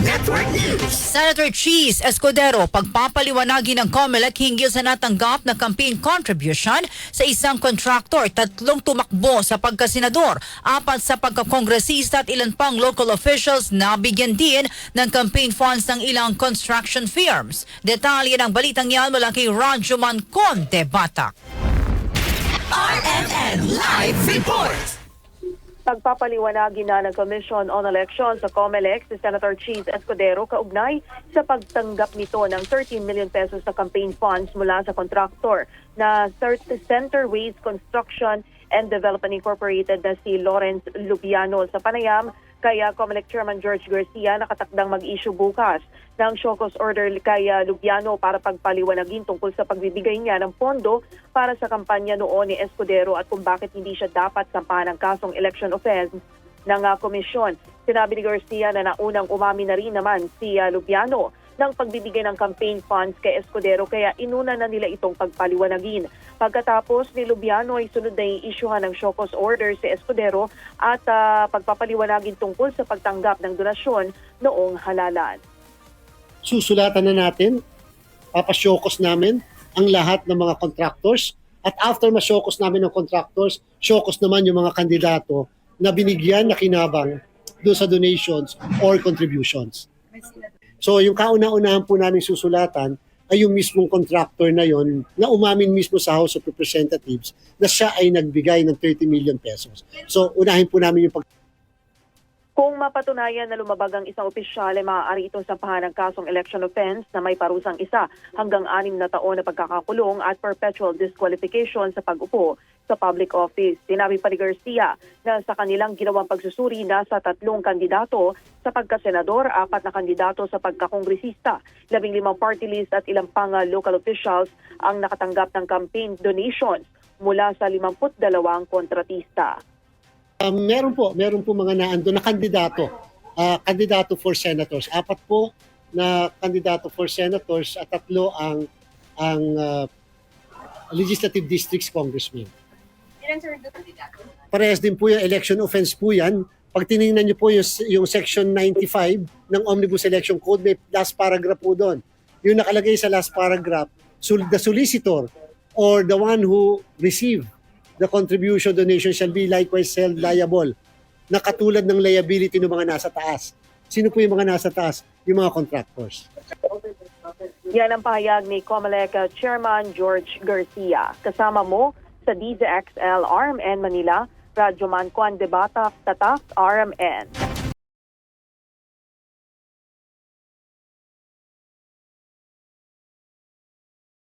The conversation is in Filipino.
Network News. Senator Cheese Escudero pagpapaliwanagin ng COMELEC hinggil sa natanggap na campaign contribution sa isang contractor, tatlong tumakbo sa pagkasenador, apat sa pagkakongresista at ilan pang local officials na bigyan din ng campaign funds ng ilang construction firms. Detalye ng balitang yan mula kay Rajuman Conte Batak. RMN Live Report. Pagpapaliwanagin na ng Commission on Elections sa COMELEC si Senator Cheese Escudero kaugnay sa pagtanggap nito ng 13 million pesos na campaign funds mula sa contractor na Center Ways Construction and Development Incorporated na si Lawrence Lubiano sa Panayam. Kaya COMELEC Chairman George Garcia nakatakdang mag-issue bukas ng Shokos Order kay uh, Lubiano para pagpaliwanagin tungkol sa pagbibigay niya ng pondo para sa kampanya noon ni Escudero at kung bakit hindi siya dapat sampahan ng kasong election offense ng uh, komisyon. Sinabi ni Garcia na naunang umami na rin naman si uh, Lubiano ng pagbibigay ng campaign funds kay Escudero kaya inuna na nila itong pagpaliwanagin. Pagkatapos ni Lubiano ay sunod na i-issuehan ng Shokos Order si Escudero at uh, pagpapaliwanagin tungkol sa pagtanggap ng donasyon noong halalan. susulatan na natin, papasyokos namin ang lahat ng mga contractors at after masyokos namin ng contractors, syokos naman yung mga kandidato na binigyan na kinabang doon sa donations or contributions. So yung kauna-unahan po namin susulatan ay yung mismong contractor na yon na umamin mismo sa House of Representatives na siya ay nagbigay ng 30 million pesos. So unahin po namin yung pag Kung mapatunayan na lumabag ang isang opisyal ay maaari itong sampahan ng kasong election offense na may parusang isa hanggang anim na taon na pagkakakulong at perpetual disqualification sa pag-upo sa public office. Sinabi pa ni Garcia na sa kanilang ginawang pagsusuri nasa tatlong kandidato sa pagkasenador, apat na kandidato sa pagkakongresista, labing limang party list at ilang pang uh, local officials ang nakatanggap ng campaign donations mula sa 52 kontratista. Um, meron po, meron po mga naando na kandidato. Ah, kandidato for senators. Apat po na kandidato for senators at tatlo ang ang ah, legislative districts congressmen. Parehas din po yung election offense po yan. Pag tinignan niyo po yung, yung section 95 ng Omnibus Election Code, may last paragraph po doon. Yung nakalagay sa last paragraph, sul- the solicitor or the one who received the contribution donation shall be likewise held liable na katulad ng liability ng mga nasa taas. Sino po yung mga nasa taas? Yung mga contractors. Yan ang pahayag ni COMELEC Chairman George Garcia. Kasama mo sa DZXL RMN Manila, Radyo Man Kwan Debata, Tatak RMN.